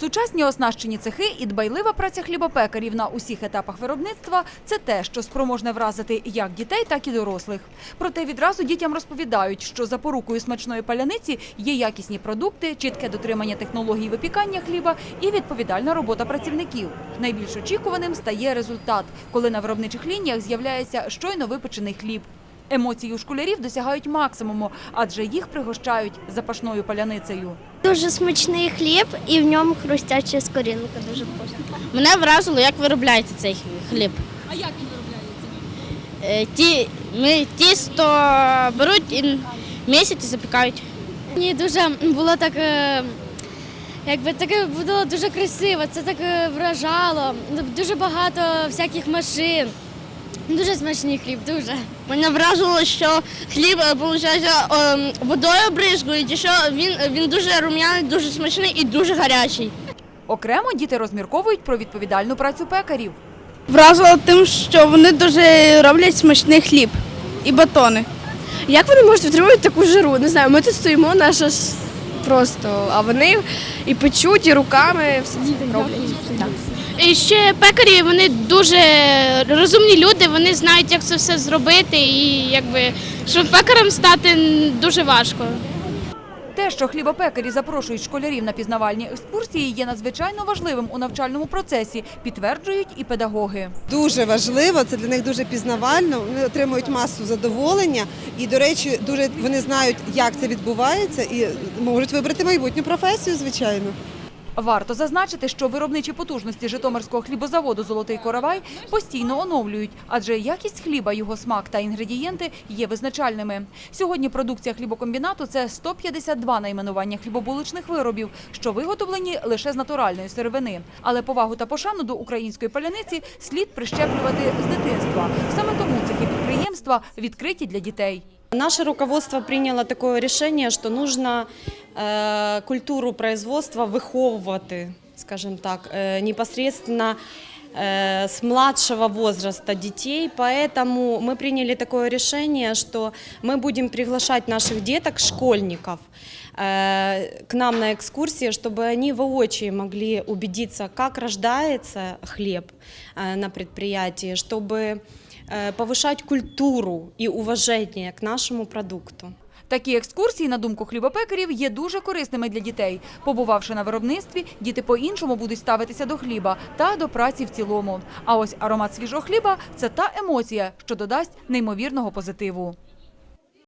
Сучасні оснащені цехи і дбайлива праця хлібопекарів на усіх етапах виробництва це те, що спроможне вразити як дітей, так і дорослих. Проте відразу дітям розповідають, що запорукою смачної паляниці є якісні продукти, чітке дотримання технологій випікання хліба і відповідальна робота працівників. Найбільш очікуваним стає результат, коли на виробничих лініях з'являється щойно випечений хліб. Емоції у школярів досягають максимуму, адже їх пригощають запашною паляницею. Дуже смачний хліб і в ньому хрустяча скоринка дуже вкусна. Мене вразило, як виробляється цей хліб. А як він виробляється? Е, Ті, ми тісто беруть і місяць і запікають. Мені дуже було так, е, якби таке було дуже красиво, це так е, вражало. Дуже багато всяких машин. Дуже смачний хліб, дуже. Мене вразило, що хліб виходить, водою бризкують, і що він, він дуже рум'яний, дуже смачний і дуже гарячий. Окремо діти розмірковують про відповідальну працю пекарів. Вразило тим, що вони дуже роблять смачний хліб і батони. Як вони можуть витримувати таку жару? Не знаю, ми тут стоїмо, наша ж просто, а вони і печуть, і руками все роблять. Так. І ще пекарі вони дуже розумні люди, вони знають, як це все зробити, і якби щоб пекарем стати дуже важко. Те, що хлібопекарі запрошують школярів на пізнавальні екскурсії, є надзвичайно важливим у навчальному процесі, підтверджують і педагоги. Дуже важливо, це для них дуже пізнавально. Вони отримують масу задоволення, і до речі, дуже вони знають, як це відбувається, і можуть вибрати майбутню професію, звичайно. Варто зазначити, що виробничі потужності Житомирського хлібозаводу Золотий Коровай постійно оновлюють, адже якість хліба, його смак та інгредієнти є визначальними. Сьогодні продукція хлібокомбінату це 152 найменування хлібобуличних виробів, що виготовлені лише з натуральної сировини. Але повагу та пошану до української паляниці слід прищеплювати з дитинства. Саме тому цехи підприємства відкриті для дітей. Наше руководство приняло такое решение, что нужно культуру производства выховывать, скажем так, э, непосредственно э, с младшего возраста детей, поэтому мы приняли такое решение, что мы будем приглашать наших деток, школьников, э, к нам на экскурсии, чтобы они воочию могли убедиться, как рождается хлеб э, на предприятии, чтобы э, повышать культуру и уважение к нашему продукту. Такі екскурсії, на думку хлібопекарів, є дуже корисними для дітей. Побувавши на виробництві, діти по-іншому будуть ставитися до хліба та до праці в цілому. А ось аромат свіжого хліба це та емоція, що додасть неймовірного позитиву.